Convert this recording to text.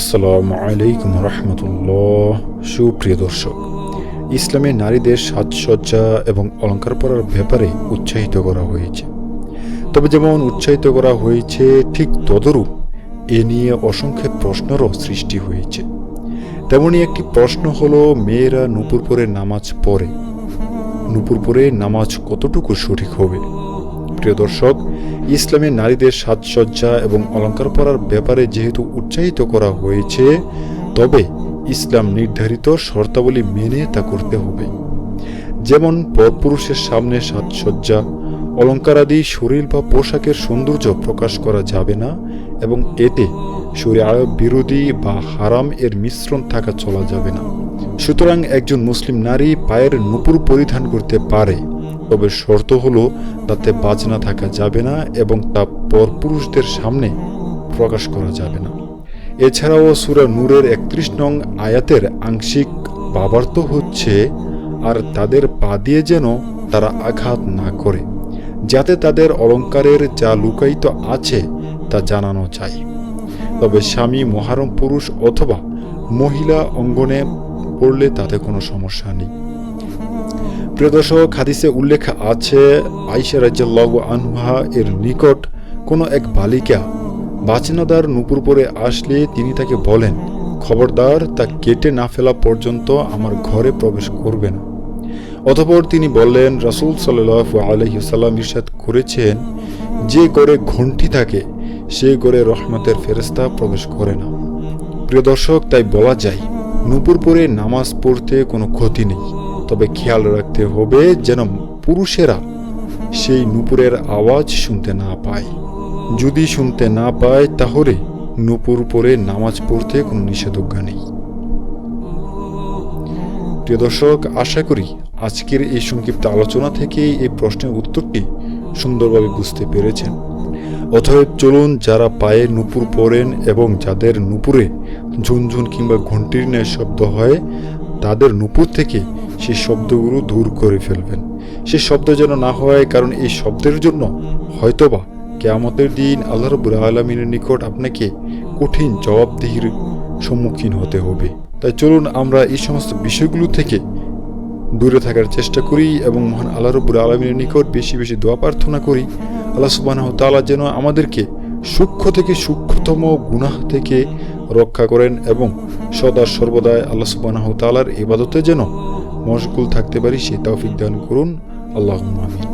আসসালামু আলাইকুম রহমতুল্লাহ। সুপ্রিয় দর্শক, ইসলামে নারীদের সাজসজ্জা এবং অলঙ্কার পরার ব্যাপারে উৎসাহিত করা হয়েছে। তবে যেমন উৎসাহিত করা হয়েছে, ঠিক তদরূপ এ নিয়ে অসংখ্য প্রশ্নেরও সৃষ্টি হয়েছে। তেমনই একটি প্রশ্ন হলো, মেয়েরা নুপুর পরে নামাজ পড়ে। নুপুর পরে নামাজ কতটুকু সঠিক হবে? প্রিয় দর্শক, ইসলামে নারীদের সাজসজ্জা এবং অলঙ্কার পরার ব্যাপারে যেহেতু উৎসাহিত করা হয়েছে, তবে ইসলাম নির্ধারিত শর্তাবলী মেনে তা করতে হবে। যেমন পরপুরুষের সামনে সাজসজ্জা, অলঙ্কারাদি, শরীর বা পোশাকের সৌন্দর্য প্রকাশ করা যাবে না এবং এতে শরীর বিরোধী বা হারাম এর মিশ্রণ থাকা চলা যাবে না। সুতরাং একজন মুসলিম নারী পায়ের নুপুর পরিধান করতে পারে। তবে শর্ত হলো তাতে বাজনা থাকা যাবে না এবং তা পরপুরুষদের সামনে প্রকাশ করা যাবে না। এছাড়াও সুরা নূরের একত্রিশ নং আয়াতের আংশিক বাবার্থ হচ্ছে, আর তাদের পা দিয়ে যেন তারা আঘাত না করে, যাতে তাদের অলঙ্কারের যা লুকায়িত আছে তা জানানো যায়। তবে স্বামী মহারম পুরুষ অথবা মহিলা অঙ্গনে পড়লে তাতে কোনো সমস্যা নেই। প্রিয় দর্শক, হাদিসে উল্লেখ আছে আইসা রাজ্লাহ আনহা এর নিকট কোনো এক বালিকা বাচনাদার নুপুর পরে আসলে তিনি তাকে বলেন, খবরদার, তা কেটে না ফেলা পর্যন্ত আমার ঘরে প্রবেশ করবে না। অতপর তিনি বললেন, রাসুল সাল্লাহ আলহিসাল্লাম ইরশাদ করেছেন, যে করে ঘণ্টি থাকে, সে করে রহমতের ফেরস্তা প্রবেশ করে না। প্রিয় দর্শক, তাই বলা যায়, নুপুর পরে নামাজ পড়তে কোনো ক্ষতি নেই। তবে খেয়াল রাখতে হবে যেন পুরুষেরা সেই নুপুরের আওয়াজ শুনতে না পায়। যদি শুনতে না পায়, তাহলে নুপুর পরে নামাজ পড়তে কোনো নিষেধাজ্ঞা নেই। প্রিয় দর্শক, আশা করি আজকের এই সংক্ষিপ্ত আলোচনা থেকে এই প্রশ্নের উত্তরটি সুন্দরভাবে বুঝতে পেরেছেন। অতএব চলুন, যারা পায়ে নুপুর পরেন এবং যাদের নুপুরে ঝুনঝুন কিংবা ঘন্টির ন্যায় শব্দ হয় তাদের নুপুর থেকে সেই শব্দগুলো দূর করে ফেলবেন। সে শব্দ যেন না হয়, কারণ এই শব্দের জন্য হয়তোবা কেয়ামতের দিন আল্লাহ রবুল আলমিনের নিকট আপনাকে কঠিন জবাবদিহির সম্মুখীন হতে হবে। তাই চলুন আমরা এই সমস্ত বিষয়গুলো থেকে দূরে থাকার চেষ্টা করি এবং মহান আল্লাহ রবুল আলমিনের নিকট বেশি বেশি দোয়া প্রার্থনা করি। আল্লাহ সুবাহ তালা যেন আমাদেরকে সূক্ষ্ম থেকে সূক্ষ্মতম গুনাহ থেকে রক্ষা করেন এবং সদা সর্বদাই আল্লাহ সুবাহ তালার ইবাদতে যেন মশগুল থাকতে পারি, সে তৌফিক দান করুন। আল্লাহ আমিন।